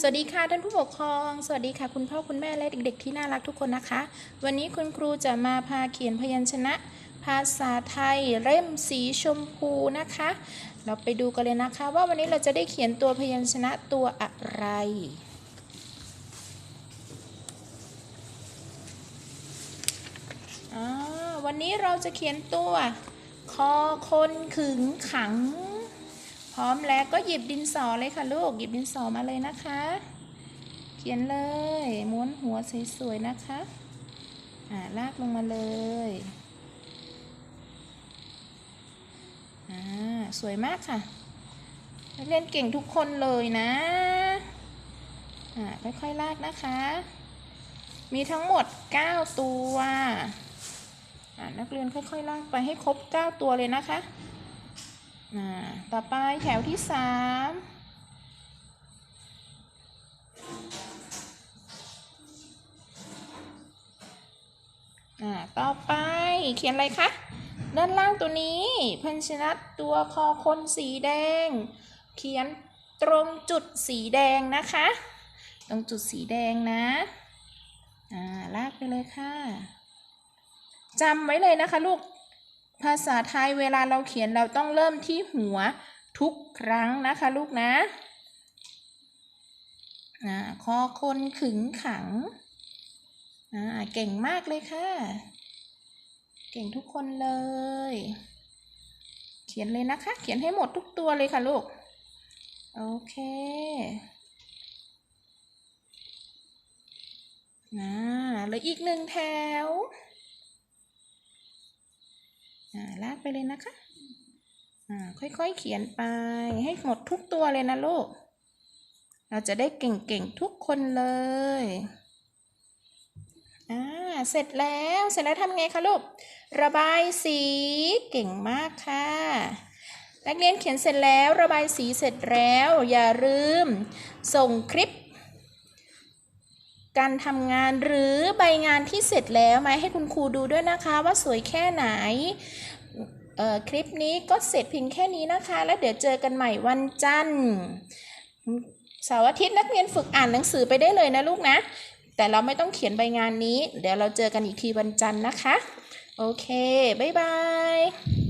สวัสดีค่ะท่านผู้ปกครอง สวัสดีค่ะคุณพ่อคุณแม่และเด็ก ๆ ที่น่ารักทุกคนนะคะ วันนี้คุณครูจะมาพาเขียนพยัญชนะ ภาษาไทยเล่มสีชมพูนะคะ เราไปดูกันเลยนะคะ ว่าวันนี้เราจะได้เขียนตัวพยัญชนะตัวอะไรอ่าวันนี้เราจะเขียนตัว คอคนขึงขัง พร้อมแล้วก็หยิบดินสอเลยค่ะลูก หยิบดินสอมาเลยนะคะ เขียนเลย ม้วนหัวสวยๆนะคะ อ่า ลากลงมาเลย อ่า สวยมากค่ะนักเรียนเก่งทุกคนเลยนะ อ่า ค่อยๆลากนะคะ มีทั้งหมด 9 ตัว อ่า นักเรียนค่อยๆลากไปให้ครบ 9 ตัวเลยนะคะ ต่อไปแถวที่สามอ่าต่อไปเขียนอะไรคะด้านล่างตัวนี้พันชนะตัวคอคนสีแดง เขียนตรงจุดสีแดงนะคะ ตรงจุดสีแดงนะอ่าลากไปเลยค่ะจำไว้เลยนะคะลูก ภาษาไทยเวลาเราเขียนเราต้องเริ่มที่หัวทุกครั้งนะคะลูกนะอ่าคอคนขึงขังอ่าเก่งมากเลยค่ะ เก่งทุกคนเลย เขียนเลยนะคะ เขียนให้หมดทุกตัวเลยค่ะลูก โอเคอ่าเหลืออีกหนึ่งแถว ลากไปเลยนะคะอ่าค่อยๆเขียนไปให้หมดทุกตัวเลยนะลูก เราจะได้เก่งๆทุกคนเลยอ่าเสร็จแล้วเสร็จแล้วทำไงคะลูก ระบายสีเก่งมากค่ะนักเรียนเขียนเสร็จแล้วระบายสีเสร็จแล้ว อย่าลืม ส่งคลิป การทำงานหรือใบงานที่เสร็จแล้วมาให้คุณครูดูด้วยนะคะว่าสวยแค่ไหนเอ่อคลิปนี้ก็เสร็จเพียงแค่นี้นะคะ แล้วเดี๋ยวเจอกันใหม่วันจันทร์เสาร์อาทิตย์นักเรียนฝึกอ่านหนังสือไปได้เลยนะลูกนะ แต่เราไม่ต้องเขียนใบงานนี้ เดี๋ยวเราเจอกันอีกทีวันจันทร์นะคะ โอเค บ๊ายบาย